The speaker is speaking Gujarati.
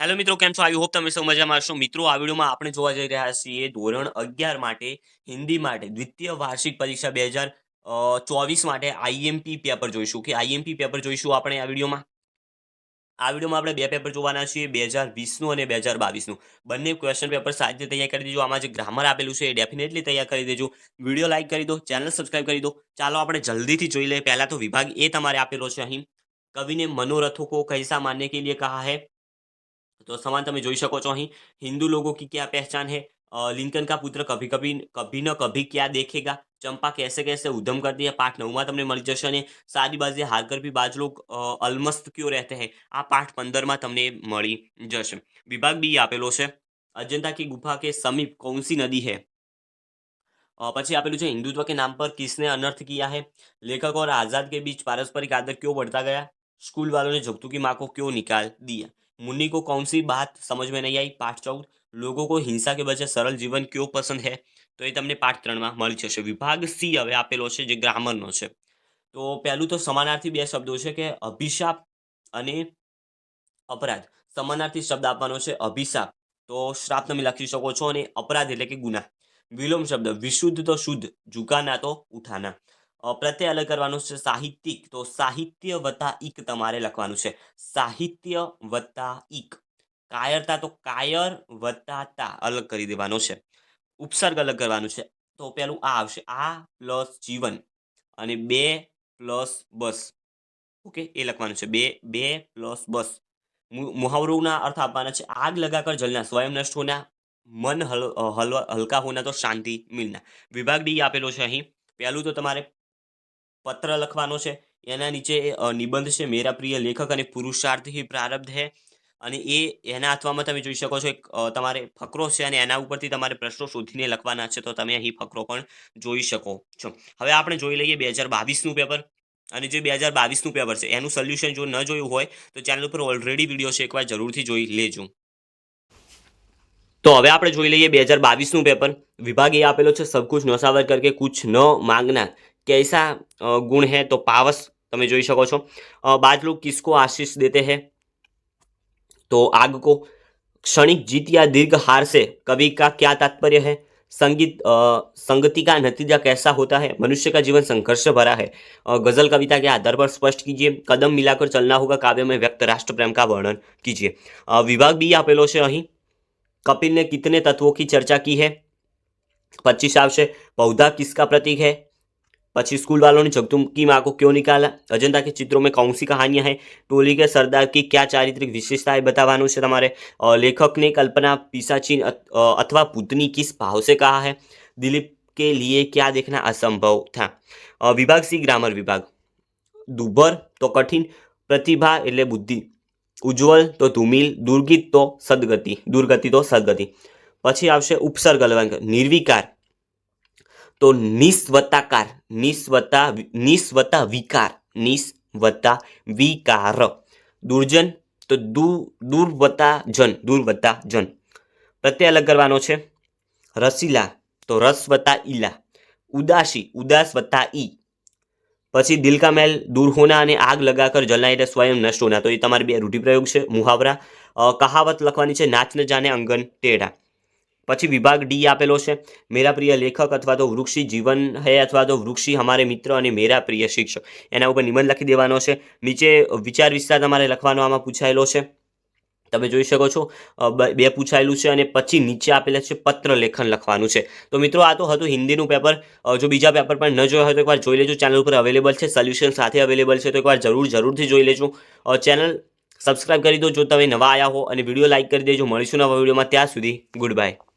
હેલો મિત્રો, કેમ છો? આવી હોપ તમે સૌ મજામાં છો મિત્રો, આ વિડીયોમાં આપણે જોવા જઈ રહ્યા છીએ ધોરણ અગિયાર માટે હિન્દી માટે દ્વિતીય વાર્ષિક પરીક્ષા બે હજાર ચોવીસ માટે આઈએમપી પેપર જોઈશું. કે આઈએમપી પેપર જોઈશું આપણે આ વિડીયોમાં. આ વિડીયોમાં આપણે બે પેપર જોવાના છીએ, બે હજાર વીસનું અને બે હજાર બાવીસનું. બંને ક્વેશ્ચન પેપર સારી રીતે તૈયાર કરી દેજો. આમાં જે ગ્રામર આપેલું છે એ ડેફિનેટલી તૈયાર કરી દેજો. વીડિયો લાઇક કરી દો ચેનલ સબસ્ક્રાઇબ કરી દો. ચાલો આપણે જલ્દીથી જોઈ લઈએ. પહેલાં તો વિભાગ એ તમારે આપેલો છે અહીં. કવિને મનોરથો કો કૈસા માનને કે લીએ કહા હૈ. तो समान તમે જોઈ શકો છો અહીં. હિન્દુ લોકો કી ક્યા પહેચાન હે? લિંકન કા પુત્ર કભી કભી કભી ન કભી ક્યા દેખેગા? ચંપા કેસે કેસે ઉધમ કરતી હે? પાઠ નવમાં તમને મળી જશે અને સાદી બાજે હારકર ભી બાજ લોગ અલમસ્ત ક્યો રહેતે હે? આ પાઠ પંદરમાં તમને મળી જશે. વિભાગ બી આપેલો છે. અજંતા કી ગુફા કે સમીપ કૌન સી નદી હે? પછી આપેલું છે હિન્દુત્વ કે નામ પર કિસને અનર્થ કિયા હે? લેખક ઓર આઝાદ કે બીચ પારસ્પરિક આદર ક્યો बढ़ता ગયા? સ્કૂલ વાલોને ઝગતુકી માં કો ક્યો નિકાલ દિયા? मुन्नी को कौन सी बात समझ में नहीं आई पाठ चौदह लोगों को हिंसा के बजाय सरल जीवन क्यों पसंद है તો એ તમને પાઠ ત્રણમાં મળી જશે વિભાગ સી હવે આપેલો છે જે ગ્રામરનો છે તો પહેલું તો સમાનાર્થી બે શબ્દો છે કે અભિશાપ અને અપરાધ સમાનાર્થી શબ્દ આપવાનો છે અભિશાપ તો શ્રાપ તમે લખી શકો છો અને અપરાધ એટલે કે ગુના વિલોમ શબ્દ વિશુદ્ધ તો શુદ્ધ ઝુકાના તો ઉઠાના અ, પ્રત્યય અલગ કરવાનું છે સાહિત્યિક. તો સાહિત્ય વત્તા ઈક તમારે લખવાનું છે. સાહિત્ય વત્તા ઈક. કાયરતા તો કાયર વત્તા તા અલગ કરી દેવાનો છે. ઉપસર્ગ અલગ કરવાનું છે. તો પેલું આ આવશે. આ પ્લસ જીવન અને બે પ્લસ બસ. ઓકે? એ લખવાનું છે. બે બે પ્લસ બસ. મુહાવરોના અર્થ આપવાના છે. આગ લગાકર જલના, સ્વયં નષ્ટ હોના, મન હલ હલવા, હલકા હોના તો શાંતિ, મિલના. વિભાગ ડી આપેલો છે અહીં. પહેલું તો તમારે પત્ર લખવાનો છે. એના નીચે નિબંધ છે, મેરા પ્રિય લેખક અને પુરુષાર્થ પ્રારબ્ધ હે. અને એ, એના અથવામાં તમે જોઈ શકો છો એક તમારે ફકરો છે અને એના ઉપરથી તમારે પ્રશ્નો શોધીને લખવાના છે, તો તમે અહીં ફકરો પણ જોઈ શકો છો. હવે આપણે જોઈ લઈએ બે હજાર બાવીસનું પેપર. અને જે બે હજાર બાવીસનું પેપર છે, એનું સોલ્યુશન જો ન જોયું હોય, તો ચેનલ ઉપર ઓલરેડી વીડિયો છે, એકવાર જરૂરથી જોઈ લેજો. તો હવે આપણે જોઈ લઈએ બે હજાર બાવીસનું પેપર. વિભાગ એ આપેલો છે સબકુચ નસાવર કરકે કુછ ન માંગના कैसा अ, गुण है तो पावस તમે જોઈ શકો છો અ, बाज लोग किसको आशीष देते हैं तो आग को क्षणिक जीत या दीर्घ हार से कवि का क्या तात्पर्य है संगीत अ, संगति का नतीजा कैसा होता है मनुष्य का जीवन संघर्ष भरा है अ, गजल कविता के आधार पर स्पष्ट कीजिए कदम मिलाकर चलना होगा काव्य में व्यक्त राष्ट्र प्रेम का वर्णन कीजिए अ, विभाग बी આપેલો છે અહીં कपिल ने कितने तत्वों की चर्चा की है पच्चीस આવશે पौधा किसका प्रतीक है पची स्कूल वालों ने जगदुम की माँ को क्यों निकाला अजंता के चित्रों में कौन सी कहानियाँ हैं टोली के सरदार की क्या चारित्रिक विशेषताएँ बताવાનું છે તમારે लेखक ने कल्पना पिसाचीन अथवा पुतनी किस भाव से कहा है दिलीप के लिए क्या देखना असंभव था विभाग सी ग्रामर विभाग दुभर तो कठिन प्रतिभा एट बुद्धि उज्ज्वल तो धूमिल दुर्गित तो सदगति दुर्गति तो सदगति पची આવશે ઉપસર્ગ निर्विकार તો નિસ્વતાકાર, નિસ્વતા કાર નિસ વત્તા વિ- નિસ વત્તા વિકાર, નિસ્વતા વિકાર. દુર્જન, તો દુ દૂર જન, દુર્વતા જન. પ્રત્યય અલગ કરવાનો છે. રસીલા, તો રસ વત્તા ઈલા. ઉદાસી ઉદાસ વત્તા ઈ. પછી દિલ મેલ દૂર હોના અને આગ લગાકર જલના એટલે સ્વયં નષ્ટ હોના. તો એ તમારે બે રૂઢિપ્રયોગ છે. મુહાવરા. કહાવત લખવાની છે, નાચ ન જાને અંગન ટેઢા. પછી વિભાગ ડી આપેલો છે. મેરા પ્રિય લેખક અથવા તો વૃક્ષી જીવન હૈ અથવા તો વૃક્ષી હમારે મિત્ર અને મેરા પ્રિય શિક્ષક. એના ઉપર નિબંધ લખી દેવાનો છે. નીચે વિચાર વિસ્તાર તમારે લખવાનો આમાં પૂછાયેલો છે. તમે જોઈ શકો છો બે પૂછાયેલું છે અને પછી નીચે આપેલા છે પત્ર લેખન લખવાનું છે. તો મિત્રો, આ તો હતું હિન્દીનું પેપર. જો બીજા પેપર પણ ન જોયા હોય તો એકવાર જોઈ લેજો. ચેનલ ઉપર અવેલેબલ છે, સોલ્યુશન સાથે અવેલેબલ છે તો એકવાર જરૂર, જરૂરથી જોઈ લેજો. ચેનલ સબસ્ક્રાઇબ કરી દો જો તમે નવા આવ્યા હો અને વીડિયો લાઇક કરી દેજો. મળીશું નવા વિડીયોમાં ત્યાં સુધી, ગુડ બાય.